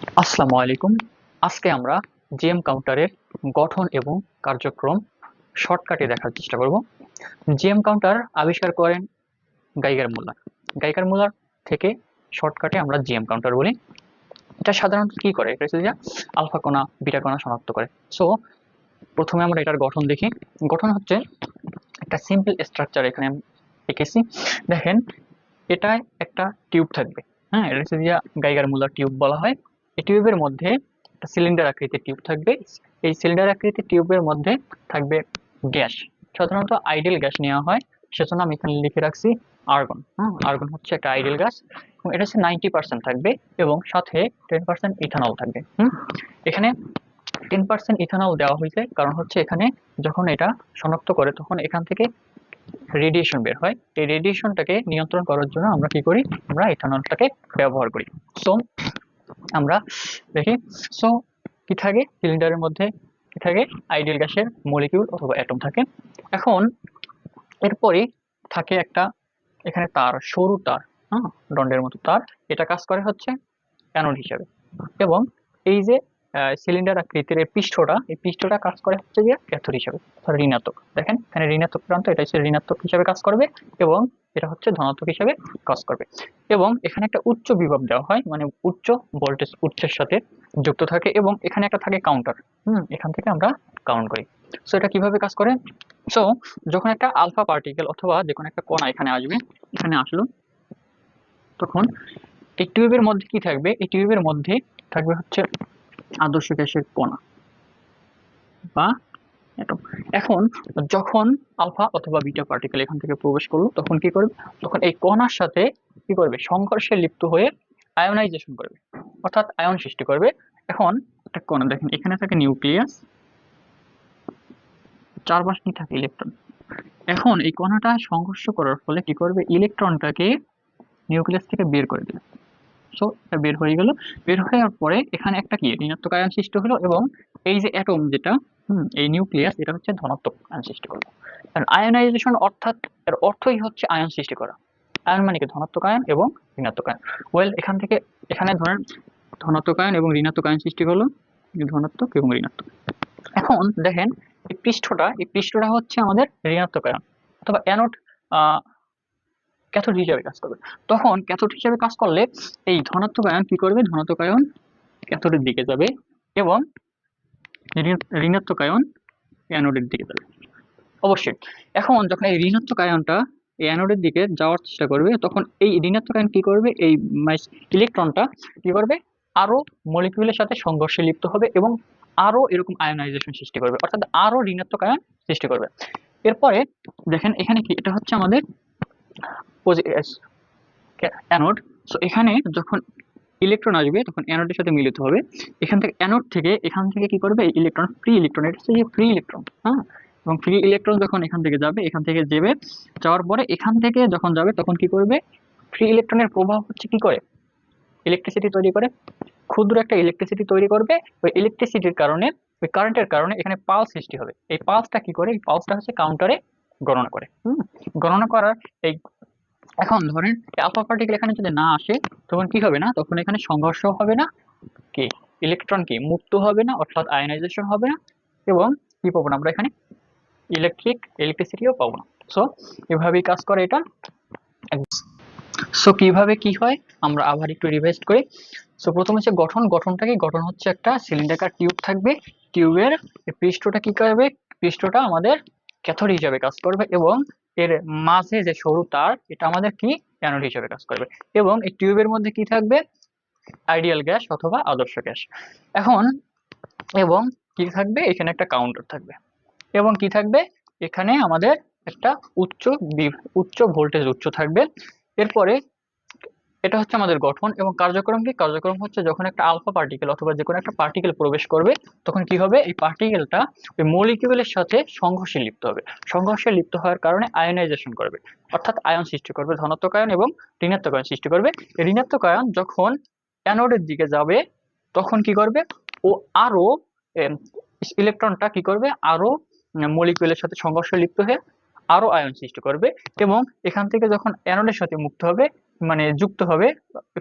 আসসালামু আলাইকুম। আজকে আমরা জিএম কাউন্টারের গঠন এবং কার্যক্রম শর্টকাটে দেখার চেষ্টা করব। জিএম কাউন্টার আবিষ্কার করেন গাইগার মুলার গাইগার মুলার থেকে শর্টকাটে আমরা জিএম কাউন্টার বলি। এটা সাধারণত কি করে? এটা হচ্ছে যে আলফা কণা, বিটা কণা শনাক্ত করে। সো প্রথমে আমরা এটার গঠন দেখি। গঠন হচ্ছে একটা সিম্পল স্ট্রাকচার এখানে এঁকেছি দেখেন, এটায় একটা টিউব থাকবে। হ্যাঁ এটা হচ্ছে যে গাইগার মুলার টিউব বলা হয়। এই টিউবের মধ্যে একটা সিলিন্ডার আকৃতির টিউব থাকবে। এই সিলিন্ডার আকৃতির টিউবের মধ্যে থাকবে গ্যাস। সাধারণত আইডিয়াল গ্যাস নেওয়া হয়, সেজন্য আমি এখানে লিখে রাখছি আর্গন। আর্গন হচ্ছে একটা আইডিয়াল গ্যাস এবং এটা হচ্ছে নাইনটি পার্সেন্ট থাকবে এবং সাথে টেন পার্সেন্ট ইথানল থাকবে। হুম, এখানে টেন পার্সেন্ট ইথানল দেওয়া হয়েছে কারণ হচ্ছে এখানে যখন এটা শনাক্ত করে তখন এখান থেকে রেডিয়েশন বের হয়। এই রেডিয়েশনটাকে নিয়ন্ত্রণ করার জন্য আমরা কি করি? আমরা ইথানলটাকে ব্যবহার করি। সো আমরা দেখি। সো কি থাকে? সিলিন্ডারের মধ্যে কি থাকে? আইডিয়াল গ্যাসের মলিকিউল অথবা অ্যাটম থাকে। এখন এরপরে থাকে একটা এখানে তার, সরু তার হ্যাঁ? দণ্ডের মতো তার। এটা কাজ করে হচ্ছে অ্যানোড হিসাবে। এবং এই যে সিলিন্ডার আকৃতির এই পৃষ্ঠটা এই পৃষ্ঠটা কাজ করে হচ্ছে গিয়ে ক্যাথোড হিসাবে, অর্থাৎ ঋণাত্মক। দেখেন, এখানে ঋণাত্মক প্রান্ত, এটা হচ্ছে ঋণাত্মক হিসাবে কাজ করবে এবং এটা হচ্ছে ধনাত্মক হিসাবে কাজ করবে। এবং এখানে একটা উচ্চ বিভব দেওয়া হয় মানে উচ্চ ভোল্টেজ উচ্চের সাথে যুক্ত থাকে এবং এখানে একটা থাকে কাউন্টার হুম, এখান থেকে আমরা কাউন্ট করি। সো এটা কীভাবে কাজ করে? সো যখন একটা আলফা পার্টিকেল অথবা যে কোনো একটা কণা এখানে আসবে, এখানে আসলো, তখন এই টিউবের মধ্যে কি থাকবে? এই টিউবের মধ্যে থাকবে হচ্ছে আদর্শ গ্যাসের কণা বা অ্যাটম এখন যখন আলফা অথবা বিটা পার্টিকেল এখান থেকে প্রবেশ করল, তখন কি করবে? তখন এই কণার সাথে কি করবে? সংঘর্ষে লিপ্ত হয়ে আয়োনাইজেশন করবে। অর্থাৎ আয়ন সৃষ্টি করবে। এখন একটা কণা দেখেন, এখানে থাকে নিউক্লিয়াস চারপাশে থাকে ইলেকট্রন এখন এই কণাটা সংঘর্ষ করার ফলে কি করবে? ইলেকট্রনটাকে নিউক্লিয়াস থেকে বের করে দেবে। সো এটা বের হয়ে গেল। বের হওয়ার পরে এখানে একটা কি? ঋণাত্মক আয়ন সৃষ্টি হলো এবং এই যে অ্যাটম যেটা এই নিউক্লিয়াস এটা হচ্ছে ধনাত্মক আয়ন সৃষ্টি করল। কারণ আয়নাইজেশন অর্থাৎ এর অর্থই হচ্ছে আয়ন সৃষ্টি করা। আয়ন মানে কি? ধনাত্মক আয়ন এবং ঋণাত্মক আয়ন। ওয়েল এখান থেকে, এখানে ধরেন ধনাত্মক আয়ন এবং ঋণাত্মক আয়ন সৃষ্টি হলো ধনাত্মক এবং ঋণাত্মক। এখন দেখেন, এই পৃষ্ঠটা এই পৃষ্ঠটা হচ্ছে আমাদের ঋণাত্মক আয়ন। অথবা অ্যানোড ক্যাথোড হিসাবে কাজ করবে। তখন ক্যাথোড হিসাবে কাজ করলে এই ধনাত্মক আয়ন কি করবে? ধনাত্মক আয়ন ক্যাথোডের দিকে যাবে এবং ঋণাত্মক আয়ন অ্যানোডের দিকে যাবে। অবশ্যই, এখন যখন এই ঋণাত্মক আয়নটা অ্যানোডের দিকে যাওয়ার চেষ্টা করবে, তখন এই ঋণাত্মক আয়ন কি করবে? এই ইলেকট্রনটা কি করবে? আরও মলিকিউলের সাথে সংঘর্ষে লিপ্ত হবে এবং আরও এরকম আয়নাইজেশন সৃষ্টি করবে, অর্থাৎ আরও ঋণাত্মক আয়ন সৃষ্টি করবে। এরপরে দেখেন এখানে কি, এটা হচ্ছে আমাদের অ্যানোড সো এখানে যখন ইলেকট্রন আসবে, তখন অ্যানোডের সাথে মিলিত হবে। এখান থেকে অ্যানোড থেকে, এখান থেকে কি করবে? ইলেকট্রন ফ্রি ইলেকট্রন এটা হচ্ছে ফ্রি ইলেকট্রন হ্যাঁ? এবং ফ্রি ইলেকট্রন যখন এখান থেকে যাবে, এখান থেকে যাবে, যাওয়ার পরে এখান থেকে যখন যাবে, তখন কি করবে? ফ্রি ইলেকট্রনের প্রভাব হচ্ছে কি করে? ইলেকট্রিসিটি তৈরি করে। ক্ষুদ্র একটা ইলেকট্রিসিটি তৈরি করবে। ওই ইলেকট্রিসিটির কারণে, ওই কারেন্টের কারণে এখানে পালস সৃষ্টি হবে। এই পালসটা কি করে? এই পালসটা হচ্ছে কাউন্টারে গণনা করে। হুম? গণনা করার এই এখন ধরেন আলফা পার্টিকেল এখানে যদি না আসে, তখন কি হবে না? তখন এখানে সংঘর্ষ হবে না, কি? ইলেকট্রন কি? মুক্ত হবে না, অর্থাৎ আয়নাইজেশন হবে না, এবং কি পাবো না আমরা এখানে? ইলেকট্রিক ইলেকট্রিসিটিও পাবো না। সো এভাবেই কাজ করে এটা। সো কীভাবে কি হয়? আমরা আবার একটু রিভাইজ করি। সো প্রথমে হচ্ছে গঠন। গঠনটা কি? গঠন হচ্ছে একটা সিলিন্ডাকার টিউব থাকবে। টিউবের পৃষ্ঠটা কি করবে? পৃষ্ঠটা আমাদের ক্যাথোড হিসাবে কাজ করবে এবং এর মাঝে যে সরু তার, এটা আমাদের কি? অ্যানোড হিসেবে কাজ করবে। এবং এই টিউবের মধ্যে কি থাকবে? আইডিয়াল গ্যাস অথবা আদর্শ গ্যাস এখন, এবং কি থাকবে? এখানে একটা কাউন্টার থাকবে। এবং কি থাকবে? এখানে আমাদের একটা উচ্চ উচ্চ ভোল্টেজ উচ্চ থাকবে। এরপরে এটা হচ্ছে আমাদের গঠন এবং কার্যক্রম কি? কার্যক্রম হচ্ছে যখন একটা আলফা পার্টিকেল অথবা যে কোনো একটা পার্টিকেল প্রবেশ করবে, তখন কি হবে? এই পার্টিকেলটা ওই মলিকিউলের সাথে সংঘর্ষে লিপ্ত হবে। সংঘর্ষে লিপ্ত হওয়ার কারণে আয়নাইজেশন করবে। অর্থাৎ আয়ন সৃষ্টি করবে, ধনাত্মক আয়ন এবং ঋণাত্মক আয়ন সৃষ্টি করবে। ঋণাত্মক আয়ন যখন অ্যানোডের দিকে যাবে, তখন কি করবে? ও আরও ইলেকট্রনটা কি করবে? আরও মলিকিউলের সাথে সংঘর্ষে লিপ্ত হয়ে আরও আয়ন সৃষ্টি করবে এবং এখান থেকে যখন অ্যানোডের সাথে মুক্ত হবে মানে যুক্ত হবে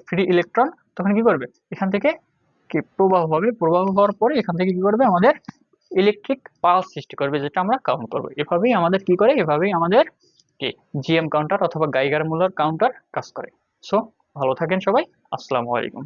ফ্রি ইলেকট্রন তখন কি করবে? এখান থেকে কি প্রবাহ হবে? প্রবাহ হওয়ার পরে এখান থেকে কি করবে? আমাদের ইলেকট্রিক পালস সৃষ্টি করবে, যেটা আমরা কাউন্ট করব। এভাবেই আমাদের কি করে? এভাবেই আমাদের কি জিএম কাউন্টার অথবা গাইগার মুলার কাউন্টার কাজ করে। সো ভালো থাকেন সবাই। আসসালামু আলাইকুম।